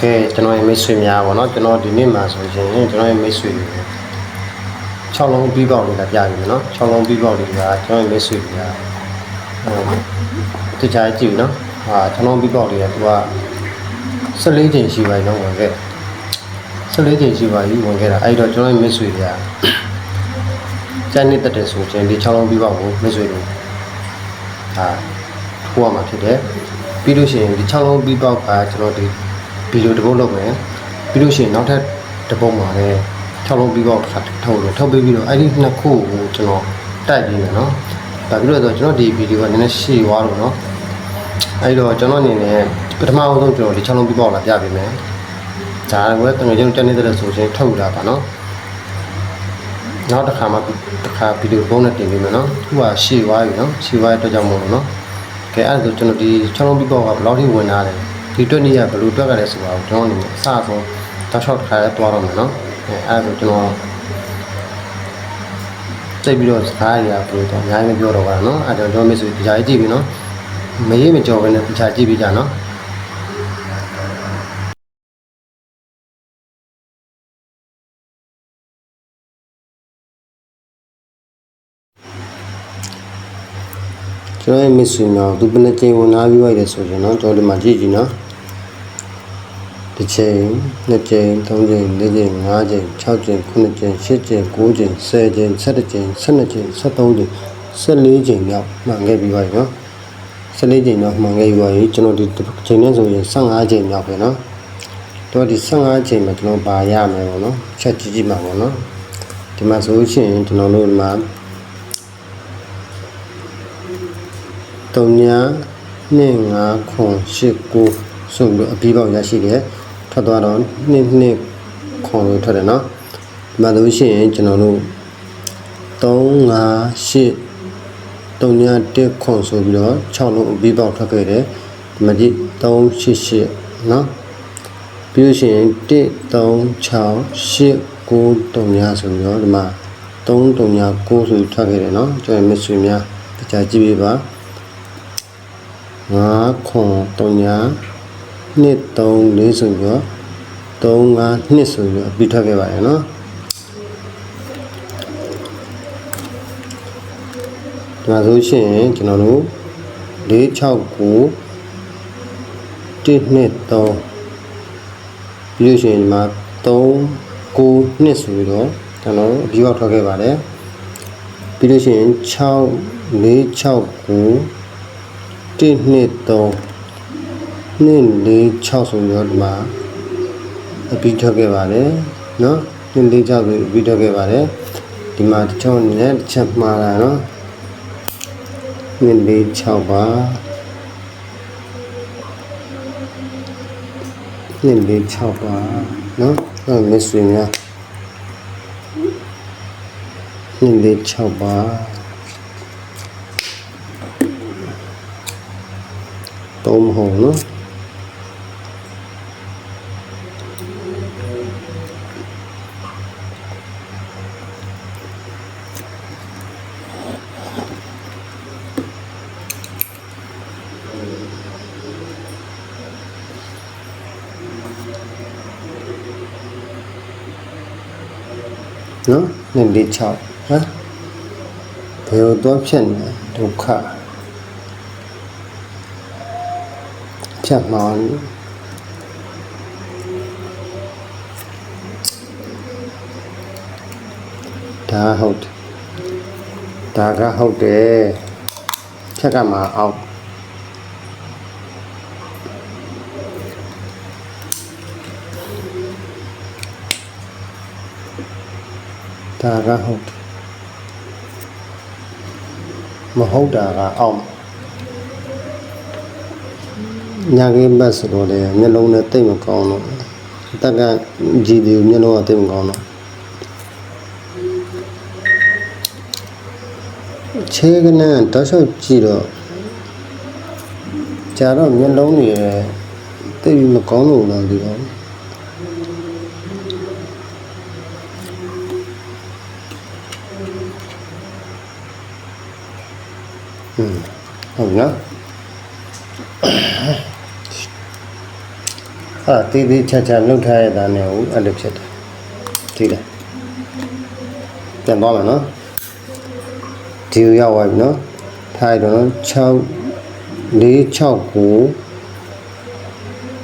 ကဲကျွန်တော်ရဲ့မိတ်ဆွေများပေါ့နော်ကျွန်တော်ဒီနေ့မှာဆိုရင်ကျွန်တော်ရဲ့မိတ်ဆွေတွေ6လုံးပြီးပေါက်လေးလာပြပြီနော်6လုံးပြီးပေါက်လေးကကျွန်တော်ရဲ့မိတ်ဆွေတွေကဟိုတခြားကြည့်ပြီနော်ဟာ6လုံးပြီးပေါက်လေးကသူက14ချိန်ရှိပါပြီနော်ဝင်ခဲ့14ချိန်ရှိပါပြီဝင်ခဲ့တာအဲ့တော့ကျွန်တော်ရဲ့မိတ်ဆွေတွေကကျန်နေတတ်တယ်ဆိုရင်ဒီ6လုံးပြီးပေါက်ကိုမိတ်ဆွေတွေဟာထိုးရမှာဖြစ်တယ်ပြီးလို့ရှိရင်ဒီ6လုံးပြီးပေါက်ကကျွန်တော်ဒီဗီ ဒီယိုတစ်ပုတ်လုပ်မယ်ပြီးလို့ရှိရင်နောက်ထပ်တစ်ပုတ်မှာလည်း6လုံးပြီးတော့တစ်ခါထုတ်လို့ထုတ်ပြီးပြီးတော့အဲ့ဒီနှစ်ခုကိုကျွန်တော်တိုက်ပြီးမယ်နော်ဒါပြီးတော့ကျွန်တော်ဒီဗီဒီယိုကနည်းနည်းရှည်သွားလို့နော်အဲ့တော့ကျွန်တော်အနေနဲ့ပထမအဆုံးကျွန်တော်ဒီ6လုံးပြီးပေါက်လာပြပေးမယ်ဒါကလည်းတကယ်ကျွန်တော်တက်နေတဲ့ဆိုရင်ထုတ်လာပါနော်နောက်တစ်ခါမှတစ်ခါဗီဒီယိုပုံနဲ့တင်ပေးမယ်နော်သူကရှည်သွားပြီနော်ရှည်သွားတဲ့အတွက်ကြောင့်မို့လို့နော်ကဲအဲ့ဒါဆိုကျွန်တော်ဒီ6လုံးပြီးပေါက်ကဘယ်လောက်ထိဝင်လာလဲ ဒီတွက်နေရဘယ်လိုတွက်ကြလဲဆိုတာကိုကျွန်တော်အနေနဲ့အစအဆုံးတောက်လျှောက်တစ်ခါလဲတွားတော့မယ်နော်အဲအဲ့ဒါဆိုကျွန်တော်စိတ်ပြီးတော့စကားတွေကဘယ်လိုတော့အများကြီးမပြောတော့ပါဘူးနော်အဲ့ဒါကျွန်တော်မိတ်ဆွေတရားကြည့်ပြီနော်မရေးမကြော်ဘဲနဲ့တရားကြည့်ပြီးကြနော်ကျွန်တော်ရဲ့မိတ်ဆွေများသူဘယ်နှကြိမ်ဝင်လာပြီးလိုက်တယ်ဆိုရင်တော့ကျွန်တော်ဒီမှာကြည့်ကြည့်နော် တစ်ချိန်နှစ်ချိန်သုံးချိန်လေးချိန်ငါးချိန်၆ချိန်ခုနှစ်ချိန်ရှစ်ချိန်ကိုးချိန်ဆယ်ချိန်၁၇ချိန်၁၂ချိန်၁၃ချိန်၁၄ချိန်မြောက်မှန်ခဲ့ပြီးပါပြီနော်၁၄ချိန်မြောက်မှန်ခဲ့ပြီးပါပြီကျွန်တော်ဒီချိန်နဲ့ဆိုရင်15ချိန်မြောက်ပဲနော်တော့ဒီ15ချိန်မှာကျွန်တော်ပါရမယ်ပေါ့နော်ချက်ကြည့်ကြည့်မှာပေါ့နော်ဒီမှာဆိုလို့ရှိရင်ကျွန်တော်တို့ဒီမှာ3ည2 5ခွန်8 9ဆိုပြီးတော့အပြီးပေါက်ရရှိတယ် ထွက်သွားတော့2 2ခွန်လို့ထွက်တယ်နော်ဒီမှာလို့ရှိရင်ကျွန်တော်တို့3 5 8 3ည1ခွန်ဆိုပြီးတော့6လုံးအပြီးပေါက်ထွက်ခဲ့တယ်ဒီမှာကြည့်3 8 8နော်ပြီးလို့ရှိရင်1 3 6 8 9 3ညဆိုပြီးတော့ဒီမှာ3 3ည9ဆိုပြီးထွက်ခဲ့တယ်နော်ကျွန်တော်မဆွေများတခြားကြည့်ပေးပါ5ခွန်3 ညာ2 3 4ဆိုပြီးတော့3 5 2ဆိုပြီးတော့ပြီးထွက်ခဲ့ပါတယ်နော်ဒီမှာဆိုရှင်ကျွန်တော်တို့4 6 9 1 2 3ပြီးလို့ရှိရင်ဒီမှာ3 9 2ဆိုပြီးတော့ကျွန်တော်တို့အပြီးပေါက်ထွက်ခဲ့ပါတယ်ပြီးလို့ရှိရင်6 4 6 9 1 2 3 246ဆိုတော့ဒီမှာအပြီးထွက်ခဲ့ပါတယ်နော်246ဆိုအပြီးထွက်ခဲ့ပါတယ်ဒီမှာတစ်ချက်အနေနဲ့တစ်ချက်မှားတာနော်246ပါ246ပါနော်အဲ့မဆွေများ246ပါတုံးမဟုတ်နော် နော်နှစ်လေး6ဟမ်ဘယ်လိုတော့ဖြစ်နေဒုက္ခဖြတ်မှောင်းဒါဟုတ်တယ်ဒါကဟုတ်တယ်ဖြတ်ကမှအောက် ဒါကဟုတ်တယ်မဟုတ်တာကအောက်ညာကင်းဘတ်ဆိုတော့လေမျက်လုံးနဲ့တိတ်မကောင်းတော့အတက်ကကြည်တယ်မျက်လုံးကတိတ်မကောင်းတော့ခြေကနန်းတောက်လျှောက်ကြည့်တော့ကြာတော့မျက်လုံးတွေတိတ်မကောင်းလို့လားဒီတော့ ဟုတ်နော်အာတေးသေးချာချာလှုပ်ထားရတာနဲ့ဟုတ်အဲ့လိုဖြစ်တယ်ကြည့်တယ်ပြန်သွားမယ်နော်ဒီကိုရောက်သွားပြီနော်ထားရတော့နော်6 4 6 9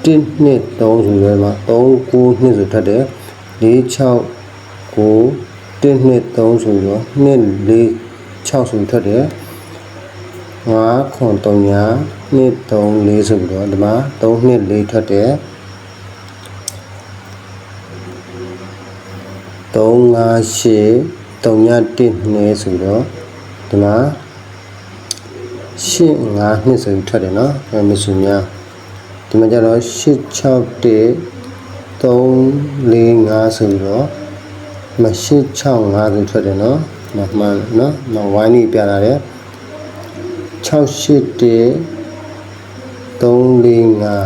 1နှစ်3ဆိုရဲမှာ3 9နှစ်ဆိုထပ်တယ်4 6 9 1နှစ်3ဆိုရော2 4 6ဆိုထပ်တယ် 5ခွန်3ညာ2 3 4ဆိုပြီးတော့ဒီမှာ3နှစ်4ထပ်တယ်3 5 8 3ည1နှစ်ဆိုတော့ဒီမှာ8 5နှစ်ဆိုပြီးထွက်တယ်နော်အဲမစုများဒီမှာကျတော့8 6 1 3 4 5ဆိုပြီးတော့မ8 6 5ဆိုထွက်တယ်နော်မမှန်နော်မဝိုင်းနေပြလာတယ် 6 8 1 3 4 5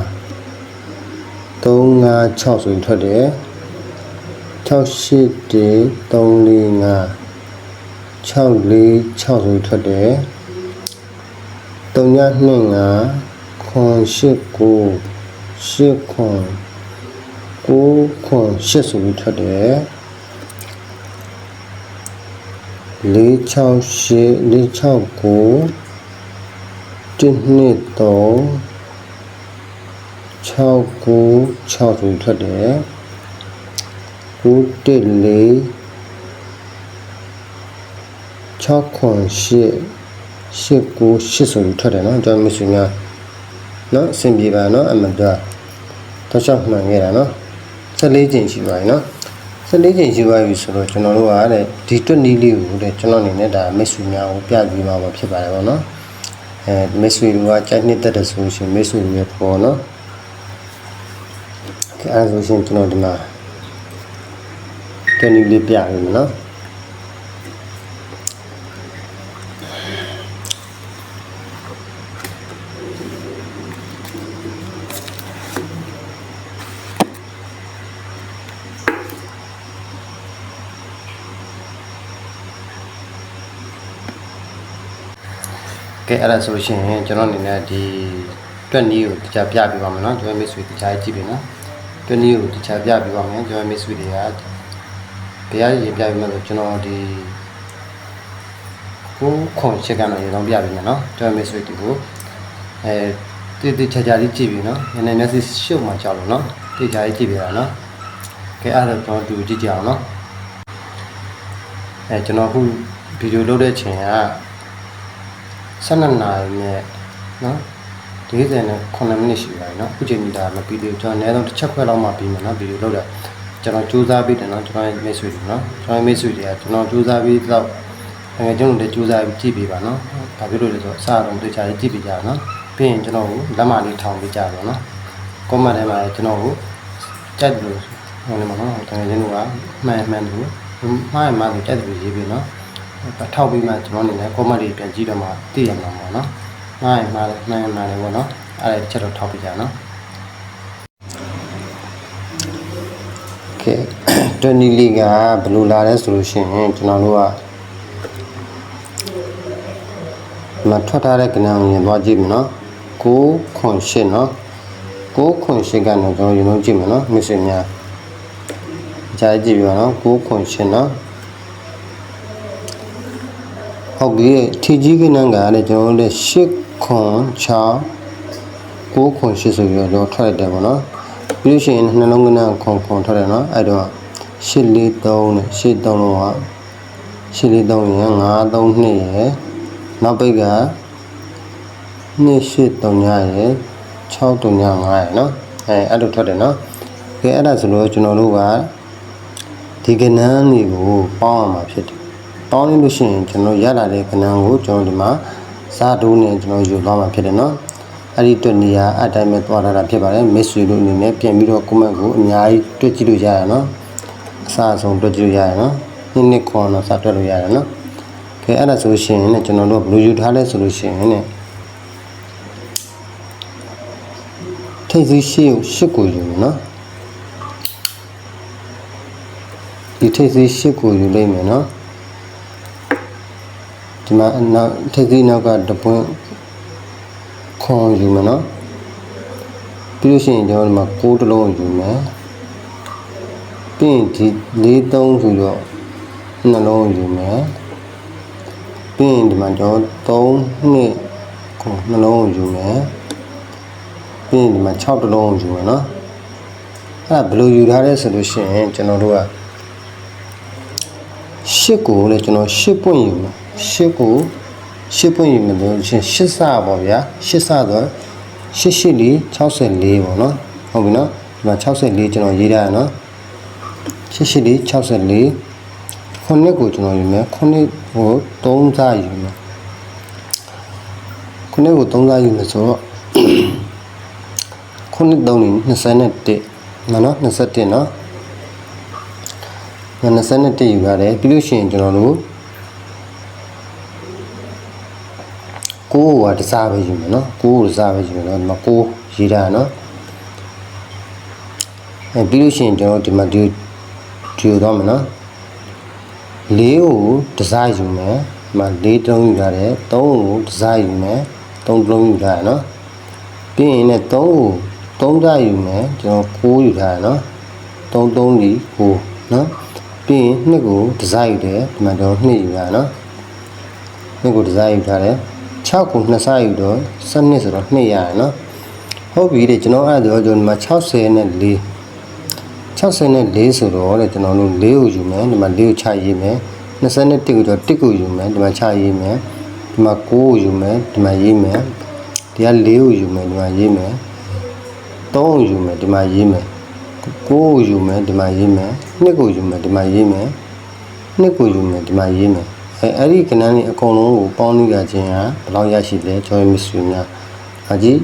3 5 6ဆိုပြီးထွက်တယ်6 8 1 3 4 5 6 4 6ဆိုပြီးထွက်တယ်3ည2 5ခွန်8 9 8ခွန်9ခွန်8ဆိုပြီးထွက်တယ်4 6 8 4 6 9 1နှစ်3 6 9 6ဆိုပြီးထွက်တယ်9 1 4 6ခွန်8 8 9 8ဆိုပြီးထွက်တယ်နော်ကျွန်တော်မရှိများနော်အဆင်ပြေပါနော်အမှန်တော့တော့ချက်မှန်ခဲ့တာနော်14ကျင်ရှိပါပြီနော်14ကျင်ရှိပါပြီဆိုတော့ကျွန်တော်တို့ကတဲ့ဒီတွက်နီးလေးကိုတဲ့ကျွန်တော်အနေနဲ့ဒါမိတ်ဆွေများကိုပြပြမှာပါဖြစ်ပါတယ်ဗောနော် အဲမိတ်ဆွေတို့ကကြိုက်နှစ်သက်တဲ့ဆိုရှင်မိတ်ဆွေတွေပေါ့နော်အဲအဲဆိုရှင်ကျွန်တော်ဒီမှာတွက်နီးလေးပြပြီနော် ကဲအဲ့ဒါဆိုလို့ရှိရင်ကျွန်တော်အနေနဲ့ဒီတွက်နီးကိုတခြားပြပြပါမယ်နော်ကျွန်တော်မိတ်ဆွေတခြားကြည့်ပြီနော်တွက်နီးကိုတခြားပြပြပါမယ်ကျွန်တော်မိတ်ဆွေတွေကဘယ်ရည်ပြပြမယ်ဆိုကျွန်တော်ဒီကိုခွန်ချစ်ကတော့ရေတော့ပြပြမယ်နော်ကျွန်တော်မိတ်ဆွေဒီကိုအဲတိတိချာချာလေးကြည့်ပြီနော်နည်းနည်းမျက်စိရှုပ်မှကြောက်လို့နော်တိကျလေးကြည့်ပြတာနော်ကဲအဲ့ဒါတော့တူကြည့်ကြအောင်နော်အဲကျွန်တော်အခုဗီဒီယိုလုပ်တဲ့ချိန်က 12နာရီနဲ့နော်40နဲ့9မိနစ်ရှိပါပြီနော်အခုချိန်ကြီးဒါမပြီးသေးဘူးကျွန်တော်အနည်းဆုံးတစ်ချက်ခွဲလောက်မှပြီးမယ်နော်ဗီဒီယိုလုပ်တယ်ကျွန်တော်စူးစမ်းပြီးတယ်နော်ကျွန်တော်ရဲ့မိတ်ဆွေတွေနော်ကျွန်တော်ရဲ့မိတ်ဆွေတွေကကျွန်တော်စူးစမ်းပြီးတော့ငယ်ကျွန်တော်တို့စူးစမ်းပြီးကြည့်ပေးပါနော်ဘာဖြစ်လို့လဲဆိုတော့အစားတော့တွေ့ချာကြည့်ပေးကြနော်ပြီးရင်ကျွန်တော်ကိုလက်မလေးထောင်ပေးကြပါနော်ကွန်မန့်ထဲမှာကျွန်တော်ကိုကြိုက်လို့ဟိုနေမှာနော်တကယ်ချင်းတို့ကမှန်မှန်လို့မှားမှန်လို့ကြိုက်တယ်ရေးပြီးနော် ထောက်ပြီးမှကျွန်တော်အနေနဲ့ comment တွေပြန်ကြည့်တော့မှသိရမှာပေါ့နော်။မှားရင်မှားတယ်မှန်ရင်မှန်တယ်ပေါ့နော်။အဲ့ဒါတစ်ချက်တော့ထောက်ပြကြနော်။ Okay တွနီလီကဘယ်လိုလာလဲဆိုလို့ရှိရင်ကျွန်တော်တို့ကမထွက်ထားတဲ့ကဏ္ဍကိုရင်သွားကြည့်မယ်နော်။6ခွန်8နော်။6ခွန်8ကတော့ကျွန်တော်ရင်လုံးကြည့်မယ်နော်။မိတ်ဆွေများကြားကြည့်ပြပါနော်။6ခွန်8နော်။ ဟုတ်ပြီထီကြီးကနန်းကလည်းကျွန်တော်တို့ရှစ်ခွန်6 9ခွန်8ဆိုပြီးတော့ထွက်တယ်ပေါ့နော်ပြီးလို့ရှိရင်နှလုံးကနန်းခွန်ခွန်ထွက်တယ်နော်အဲ့တော့8 4 3နဲ့8 3လုံးက8 4 3ရယ်5 3 2ရယ်နောက်ပိတ်က2 8 3ညရယ်6 3ည5ရယ်နော်အဲအဲ့လိုထွက်တယ်နော်ကဲအဲ့ဒါဆိုလို့ကျွန်တော်တို့ကဒီကနန်းတွေကိုပေါင်းအောင်မှာဖြစ်တယ် ပေါင်းလို့ရှိရင်ကျွန်တော်ရလာတဲ့ကဏ္ဍကိုကျွန်တော်ဒီမှာစားတိုးနဲ့ကျွန်တော်ယူသွားမှာဖြစ်တယ်နော်အဲ့ဒီတွေ့နေရအတိုင်းပဲသွားတာဖြစ်ပါတယ်မစ်ဆွေတို့အနေနဲ့ပြန်ပြီးတော့ comment ကိုအများကြီးတွေ့ကြည့်လို့ရရနော်အစားအဆုံးတွေ့ကြည့်လို့ရရနော်နှစ်နှစ်ခွန်တော့စားတွေ့လို့ရတယ်နော်ခဲအဲ့ဒါဆိုရှင်ねကျွန်တော်တို့ဘယ်လိုယူထားလဲဆိုလို့ရှိရင်ねထိတ်စီရှိကိုရှစ်ကိုယူမယ်နော်ဒီထိတ်စီရှစ်ကိုယူလိုက်မယ်နော် ဒီမှာနောက်ထိပ်သီးနောက်ကတပွင့်ခွန်ယူမယ်နော်ပြီးပြီးလို့ရှိရင်ကျွန်တော်ဒီမှာ6တစ်လုံးယူမယ်ပြီးရင်ဒီ4 3ဆိုတော့နှလုံးယူမယ်ပြီးရင်ဒီမှာကျွန်တော်3နှစ်ကိုနှလုံးယူမယ်ပြီးရင်ဒီမှာ6တစ်လုံးယူမယ်နော်အဲ့ဒါဘယ်လိုယူထားလဲဆိုလို့ရှိရင်ကျွန်တော်တို့က8ကိုလည်းကျွန်တော်8ပွင့်ယူမယ် 8ကို8ပွင့်ယူမယ်ဆိုလို့ရှိရင်8စပါဗျာ8စတော့88 64ပေါ့နော်ဟုတ်ပြီနော်ဒီမှာ64ကျွန်တော်ရေးထားရနော်88 64ခုနှစ်ကိုကျွန်တော်ယူမယ်ခုနှစ်ကို3စားယူမယ်ခုနှစ်ကို3စားယူမယ်ဆိုတော့ခုနှစ်3နေ21နော်နော်21နော်21ယူရတယ်ပြီးလို့ရှိရင်ကျွန်တော်တို့ ကိုးကတစားပဲယူမယ်နော်ကိုးကိုတစားပဲယူမယ်နော်ဒီမှာကိုးရေးတာနော်အဲပြီးလို့ရှိရင်ကျွန်တော်ဒီမှာဒီဒီတော့မယ်နော်လေးကိုတစားယူမယ်ဒီမှာလေးတုံးယူရတယ်သုံးကိုတစားယူမယ်သုံးလုံးယူထားရနော်ပြီးရင်လည်းသုံးကိုသုံးစားယူမယ်ကျွန်တော်ကိုးယူထားရနော်သုံးသုံးဒီကိုးနော်ပြီးရင်နှစ်ကိုတစားယူတယ်ဒီမှာကျွန်တော်နှစ်ယူရနော်နှစ်ကိုတစားယူထားတယ် 6ကို2စားယူတော့12ဆိုတော့2ရရနော်ဟုတ်ပြီတဲ့ကျွန်တော်အဲ့ဒါကျွန်တော်ဒီမှာ60နဲ့4 60နဲ့4ဆိုတော့တဲ့ကျွန်တော်တို့4ကိုယူမယ်ဒီမှာ4ကိုချရေးမယ်21ကိုတော့1ကိုယူမယ်ဒီမှာချရေးမယ်ဒီမှာ9ကိုယူမယ်ဒီမှာရေးမယ်ဒီက4ကိုယူမယ်ဒီမှာရေးမယ်3ကိုယူမယ်ဒီမှာရေးမယ်9ကိုယူမယ်ဒီမှာရေးမယ်2ကိုယူမယ်ဒီမှာရေးမယ်2ကိုယူမယ်ဒီမှာရေးမယ် အဲအဲ့ဒီကဏ္ဍလေးအကုန်လုံးကိုပေါင်းလိုက်ကြခြင်းဟာဘယ်လောက်ရရှိလဲကျွန်တော်မဆွေများအကြီး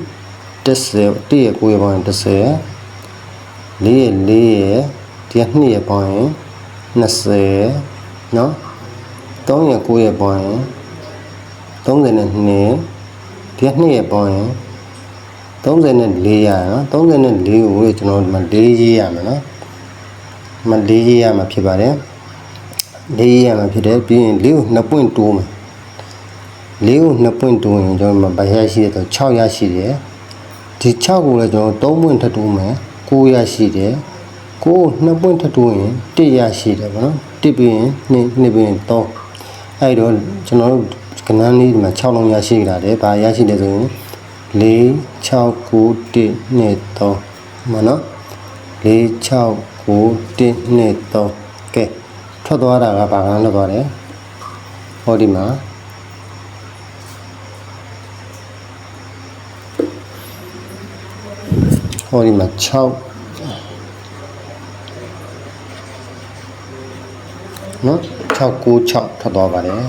10 1ရဲ့9ရဲ့ပေါင်းရင်10လေးရဲ့လေးရဲ့ဒီကနှစ်ရဲ့ပေါင်းရင်20နော်3ရဲ့9ရဲ့ပေါင်းရင်30နဲ့2ဒီကနှစ်ရဲ့ပေါင်းရင်34ရနော်34ကိုကျွန်တော်ဒီမှာ4ရေးရမယ်နော်ဒီမှာ4ရေးရမှာဖြစ်ပါတယ် 4ရေးရမှာဖြစ်တယ်ပြီးရင်4ကို2ပွင့်တိုးမယ်4ကို2ပွင့်တိုးရင်ကျွန်တော်ဒီမှာဗရရှိတယ်ဆို6ရရှိတယ်ဒီ6ကိုလည်းကျွန်တော်3ပွင့်ထပ်တိုးမယ်9ရရှိတယ်9ကို2ပွင့်ထပ်တိုးရင်1ရရှိတယ်ဗောနော်1ပြီးရင်2 2ပြီးရင်3အဲ့တော့ကျွန်တော်တို့ကဏ္ဍလေးဒီမှာ6လုံးရရှိကြတယ်ဗာရရှိတယ်ဆိုရင်4 6 9 1 2 3မနော်4 6 9 1 2 3ကဲ ထွက်သွားတာကဘာကန်းလောက်သွားတယ်ဟောဒီမှာဟောဒီမှာ6နော်696ထွက်သွားပါတယ်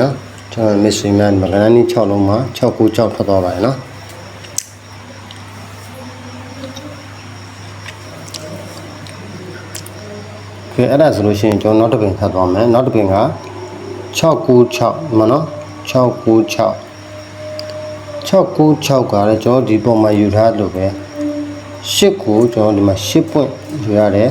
နော်ကျွန်တော်မစ်ဆွေးများမကနန်းကြီး6လုံးမှာ696ထွက်သွားပါတယ်နော် ကဲအဲ့ဒါဆိုလို့ရှိရင်ကျွန်တော်နောက်တစ်ပင်ဖတ်သွားမယ်နောက်တစ်ပင်က696မနော်696 696ကလည်းကျွန်တော်ဒီပုံမှာယူထားလို့ပဲ8ကိုကျွန်တော်ဒီမှာ8ပွင့်ယူရတယ်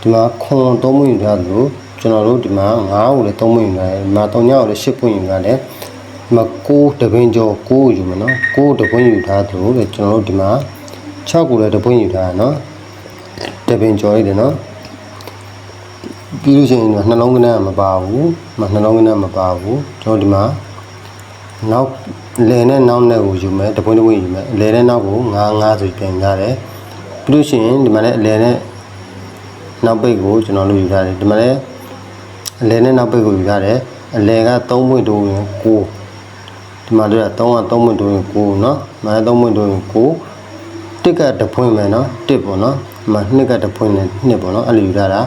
ဒီမှာခွန်3ပွင့်ယူထားလို့ကျွန်တော်တို့ဒီမှာ9ကိုလည်း3ပွင့်ယူရတယ်ဒီမှာ3ညကိုလည်း8ပွင့်ယူရတယ်ဒီမှာ9တပင်းကျော်9ကိုယူမယ်နော်9တပွင့်ယူထားသလိုလေကျွန်တော်တို့ဒီမှာ6ကိုလည်းတပွင့်ယူထားရနော်တပင်းကျော်ရည်တယ်နော် ပြီးလို့ရှိရင်နှလုံးကနမပါဘူးမနှလုံးကနမပါဘူးကျွန်တော်ဒီမှာနောက်လဲနဲ့နောက်နဲ့ကိုယူမယ်တပွင့်တပွင့်ယူမယ်လဲနဲ့နောက်ကို9 9ဆိုပြန်ကြတယ်ပြီးလို့ရှိရင်ဒီမှာလည်းလဲနဲ့နောက်ပိတ်ကိုကျွန်တော်တို့ယူထားတယ်ဒီမှာလည်းအလဲနဲ့နောက်ပိတ်ကိုယူထားတယ်အလဲက3ပွင့်တိုးရင်9ဒီမှာတို့က3က3ပွင့်တိုးရင်9เนาะမ3ပွင့်တိုးရင်9တစ်ကတပွင့်မယ်เนาะတစ်ပေါ့เนาะဒီမှာနှစ်ကတပွင့်နဲ့နှစ်ပေါ့เนาะအဲ့လိုယူထားတာ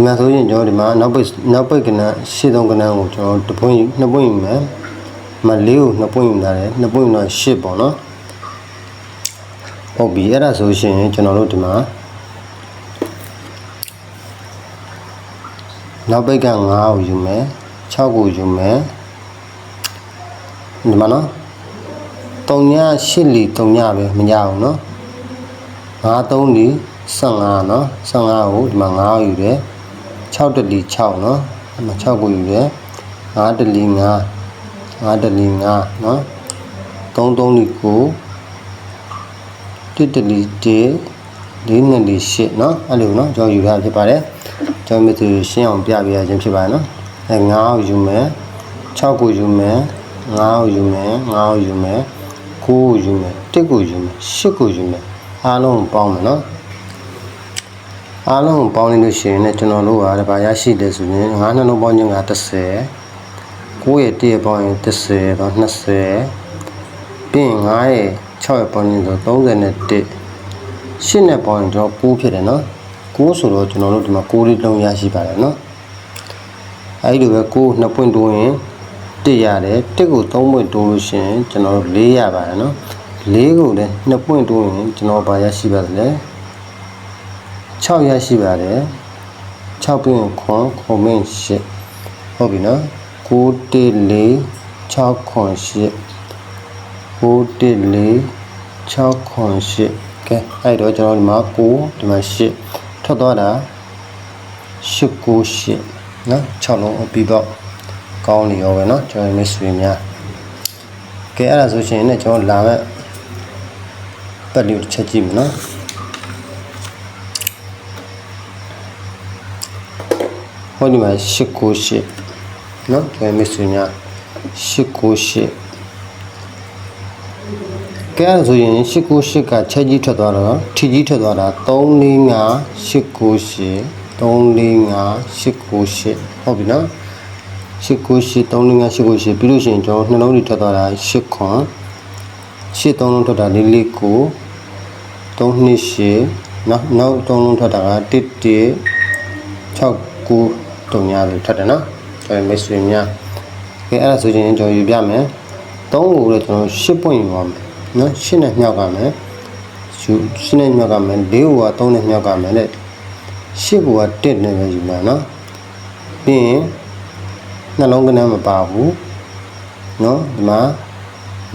ဒီမှာဆိုရင်ကျွန်တော်ဒီမှာနောက်ပိတ်နောက်ပိတ်ကဏ္ဍရှေ့ဆုံးကဏ္ဍကိုကျွန်တော်တပွင့်နှစ်ပွင့်ယူမယ်မလေးကိုနှစ်ပွင့်ယူလာတယ်နှစ်ပွင့်ယူတော့8ပေါ့နော်ဟုတ်ပြီအဲ့ဒါဆိုရှင်ကျွန်တော်တို့ဒီမှာနောက်ပိတ်က9ကိုယူမယ်6ကိုယူမယ်ဒီမှာနော်3ည8လီ3ညပဲမရအောင်နော်9 3လီ15နော်15ကိုဒီမှာ9ကိုယူတယ် 6တလီ6နော်ဒီမှာ6ကိုယူတယ်9တလီ9 5တလီ5เนาะ33လီ9 တစ်တလီတေလေးနှစ်လီရှစ်เนาะအဲ့လိုเนาะကျွန်တော်ယူထားဖြစ်ပါတယ်ကျွန်တော်မြစ်သူရှင်းအောင်ပြပြရခြင်းဖြစ်ပါတယ်เนาะအဲ9ကိုယူမယ်6ကိုယူမယ်9ကိုယူမယ်9ကိုယူမယ်9ကိုယူမယ်1ကိုယူမယ်10ကိုယူမယ်အားလုံးပေါင်းမယ်เนาะ အားလုံးပေါင်းလို့ရှိရင်လည်းကျွန်တော်တို့ကဒါပါရရှိတယ်ဆိုရင်9နှလုံးပေါင်းခြင်းက30 9ရဲ့1ရဲ့ပေါင်းရင်30တော့20ပြီးရင်9ရဲ့6ရဲ့ပေါင်းရင်ဆို31 8နဲ့ပေါင်းရင်ကျွန်တော်9ဖြစ်တယ်နော်9ဆိုတော့ကျွန်တော်တို့ဒီမှာ9လေးလုံးရရှိပါတယ်နော်အဲဒီလိုပဲ9နှစ်ပွင့်တိုးရင်1ရတယ်1ကို3ပွင့်တိုးလို့ရှိရင်ကျွန်တော်တို့4ရပါတယ်နော်4ကိုလည်းနှစ်ပွင့်တိုးရင်ကျွန်တော်ဘာရရှိပါသလဲ 6ရရှိပါတယ်6ပြီးရင်ခွန်ခွန်မင်းရှစ်ဟုတ်ပြီနော်9တေလေး6ခွန်ရှစ်9တေလေး6ခွန်ရှစ်ကဲအဲ့တော့ကျွန်တော်ဒီမှာ9ဒီမှာ8ထွက်သွားတာ898နော်6လုံးအပြီးတော့ကောင်းနေရောပဲနော်ကျွန်တော်မိတ်ဆွေများကဲအဲ့ဒါဆိုရှင်ねကျွန်တော်လာမဲ့ပတ်လေးတစ်ချက်ကြည့်မယ်နော် ဟောဒီမှာ698နော်ကဲမိတ်ဆွေများ698ကဲဆိုရင်698ကချက်ကြီးထွက်သွားတော့ထီကြီးထွက်သွားတာ345898 3458ဟုတ်ပြီနော်898 358ပြီးလို့ရှိရင်ကျွန်တော်နှလုံးတွေထွက်သွားတာ8ခွန်8 3လုံးထွက်တာ449 328နောက်နောက်3လုံးထွက်တာက1 1 6 9 တုံညာတွေထွက်တယ်နော်ကျွန်တော်မိတ်ဆွေများကဲအဲ့ဒါဆိုရင်ကျွန်တော်ယူပြမယ်3ကိုလည်းကျွန်တော်10ပွင့်ယူပါမယ်နော်ရှင်းနဲ့မြောက်ကမယ်ယူရှင်းနဲ့မြောက်ကမယ်၄ကိုက3နဲ့မြောက်ကမယ်တဲ့ရှစ်ကိုက1နဲ့ပဲယူမှာနော်ပြီးရင်နှလုံးကနန်းမပါဘူးနော်ဒီမှာ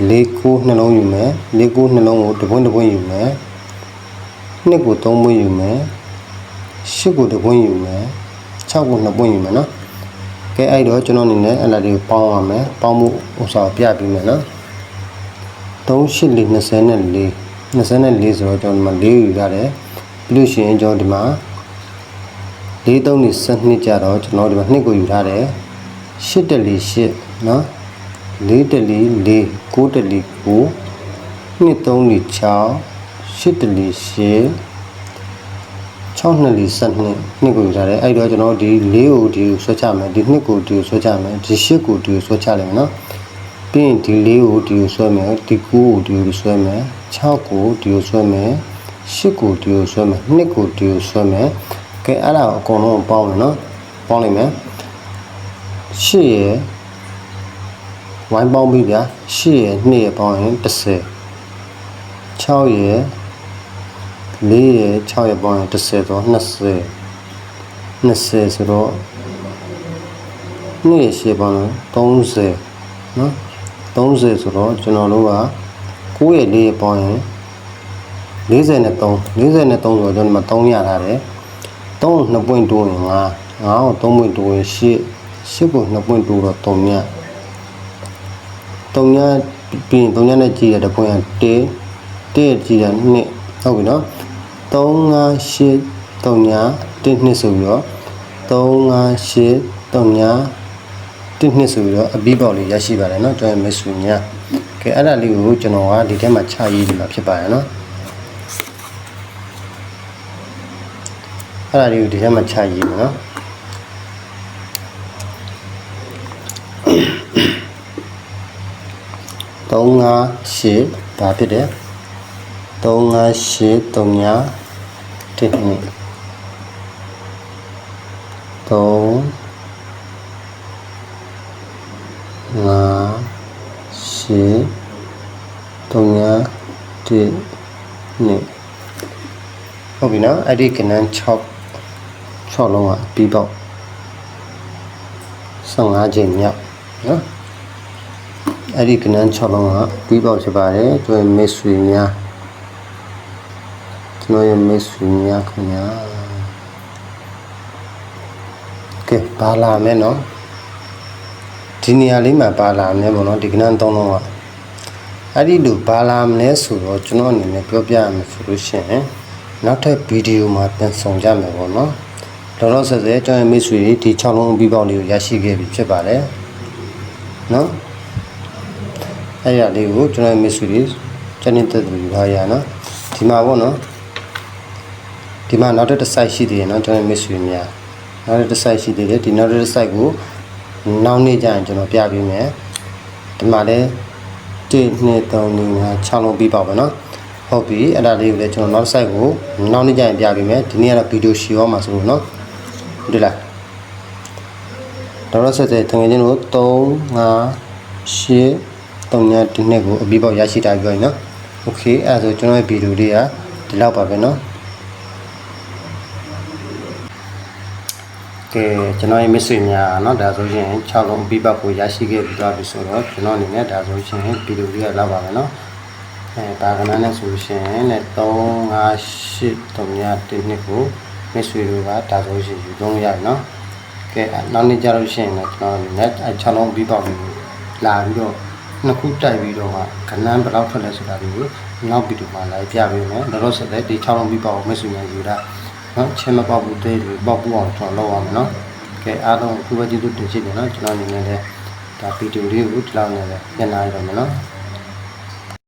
၄ကိုနှလုံးယူမယ်၄ကိုနှလုံးကိုတစ်ပွင့်တစ်ပွင့်ယူမယ်နှစ်ကို3ပွင့်ယူမယ်ရှစ်ကိုတစ်ပွင့်ယူမယ် 6ကို2ပွင့်ယူမယ်နော်ကဲအဲ့တော့ကျွန်တော်အနေနဲ့အဲ့ဒါတွေကိုပေါင်းရမယ်ပေါင်းမှုဥစ္စာပြပြီးမယ်နော်3824 24 24ဆိုတော့ကျွန်တော်ဒီမှာ4ယူရတယ်ပြီးလို့ရှိရင်ကျွန်တော်ဒီမှာ4 3နေ12ကြတော့ကျွန်တော်ဒီမှာ2ကိုယူထားတယ်8တလီ8နော်4တလီ4 9တလီ9 2 3လီ6 8တလီ8 6နှစ်လီ7နှစ်နှစ်ကိုယူထားတယ်အဲ့တော့ကျွန်တော်ဒီ4ကိုဒီကိုဆွဲချမယ်ဒီနှစ်ကိုဒီကိုဆွဲချမယ်ဒီ8ကိုဒီကိုဆွဲချလိုက်မယ်နော်ပြီးရင်ဒီလေးကိုဒီကိုဆွဲမယ်ဒီ9ကိုဒီကိုဆွဲမယ်6ကိုဒီကိုဆွဲမယ်8ကိုဒီကိုဆွဲမယ်2ကိုဒီကိုဆွဲမယ်ကဲအဲ့ဒါကိုအကုန်လုံးပေါင်းမယ်နော်ပေါင်းလိုက်မယ်8ရယ်ဝိုင်းပေါင်းပြီဗျာ8ရယ်2ရယ်ပေါင်းရင်30 6ရယ် 4ရယ်6ရယ်ပေါင်းရင်30ဆို20 20ဆိုတော့2ရယ်8ပေါင်းရင်30နော်30ဆိုတော့ကျွန်တော်တို့က9ရဲ့4ရဲ့ပေါင်းရင်43 43နဲ့3ဆိုတော့ကျွန်တော်မှာ3ရထားတယ်3 2ပွင့်တိုးရင်5 5ကို3ပွင့်တိုးရင်8 8ကို2ပွင့်တိုးတော့3ည3ညပြီးရင်3ညနဲ့ကြည့်ရတဲ့ပွင့်က1 1ရဲ့ကြည့်ရ2ဟုတ်ပြီနော် 3 5 8 3ည1နှစ်ဆိုပြီးတော့3 5 8 3ညတစ်နှစ်ဆိုပြီးတော့အပြီးပေါက်လေးရရှိပါတယ်เนาะကျွန်တော်မိတ်ဆွေများကဲအဲ့ဒါလေးကိုကျွန်တော်ကဒီထဲမှာချရေးဒီမှာဖြစ်ပါတယ်เนาะအဲ့ဒါလေးကိုဒီထဲမှာချရေးမယ်เนาะ3 5 8ဒါဖြစ်တယ်3 5 8 3ည တစ်နှစ်3ငါရှစ်တုံညာတိနှစ်ဟုတ်ပြီနော်အဲ့ဒီကနန်း6 6လုံးကပြီးတော့15ချိန်မြောက်နော်အဲ့ဒီကနန်း6လုံးကပြီးတော့ဖြစ်ပါတယ်ကျွေးမိတ်ဆွေများ ကျွန်တော်ရဲ့မိတ်ဆွေများခင်ဗျာကဲပါလာမယ်နော်ဒီနေရာလေးမှာပါလာမယ်ပေါ့နော်ဒီကနန်းသုံးလုံးကအဲ့ဒီလိုဘာလာမလဲဆိုတော့ကျွန်တော်အနေနဲ့ပြောပြရမယ်ဆိုလို့ရှိရင်နောက်ထပ်ဗီဒီယိုမှာပြန်ဆောင်ကြမယ်ပေါ့နော်လောလောဆယ်ဆယ်ကျွန်တော်ရဲ့မိတ်ဆွေတွေဒီ6လုံးပြီးပေါက်လေးကိုရရှိခဲ့ပြီဖြစ်ပါတယ်နော်အဲ့ရလေးကိုကျွန်တော်ရဲ့မိတ်ဆွေတွေကျန်နေတဲ့သူတွေပါရနော်ဒီမှာပေါ့နော် ဒီမှာနောက်ထပ်တစ် site ရှိသေးတယ်နော်ကျွန်တော်ရဲ့မိတ်ဆွေများနောက်ထပ်တစ် site ရှိသေးတယ်ဒီနောက်ထပ်တစ် site ကိုနောက်နေ့ကျရင်ကျွန်တော်ပြပေးမယ်ဒီမှာလည်း 1 2 3 4 5 6လုံးပြီးပါပဲเนาะဟုတ်ပြီအဲ့ဒါလေးကိုလည်းကျွန်တော်နောက် site ကိုနောက်နေ့ကျရင်ပြပေးမယ်ဒီနေ့ကတော့ဗီဒီယိုရှီရောမှာဆိုလို့เนาะဟုတ်လားတော့ဆက်တဲ့တငယ်ချင်းတို့3 5 8 3ညဒီနေ့ကိုအပြီးပေါက်ရရှိတာပြောရင်เนาะโอเคအဲ့ဒါဆိုကျွန်တော်ရဲ့ဗီဒီယိုလေးကဒီလောက်ပါပဲเ ကဲကျွန်တော်ရဲ့မစ်ဆွေများเนาะဒါဆိုရင်6လုံးပြီးပတ်ကိုရရှိခဲ့ပြီးသွားပြီဆိုတော့ကျွန်တော်အနေနဲ့ဒါဆိုရင်ဗီဒီယိုလေးကလောက်ပါမယ်เนาะအဲပါကနန်းနဲ့ဆိုလို့ရှိရင်လည်း3 5 8 3ညဒီနှစ်ကိုမစ်ဆွေတို့ကဒါဆိုရင်ယူသုံးရပြီเนาะကဲနောက်နေ့ကျတော့ရှိရင်လည်းကျွန်တော်အနေနဲ့အဲ6လုံးပြီးပတ်ကိုလာပြီးတော့နှစ်ခုတိုက်ပြီးတော့ကနန်းဘယ်လောက်ထွက်လဲဆိုတာဒီကိုနောက်ဗီဒီယိုမှာလာပြပေးမယ်ဒါတော့ဆက်တဲ့ဒီ6လုံးပြီးပတ်ကိုမစ်ဆွေများယူတာ နော်ချင်းမပေါက်ဘူးသေးတယ်ပေါက်ပူအောင်ကျွန်တော်လုပ်ရမယ်နော်ကဲအားလုံးခုပဲကျေးဇူးတင်ရှိတယ်နော်ကျွန်တော်အနေနဲ့လည်းဒါဗီဒီယိုလေးကိုဒီလောက်နဲ့လည်းပြန်လာရတော့မယ်နော်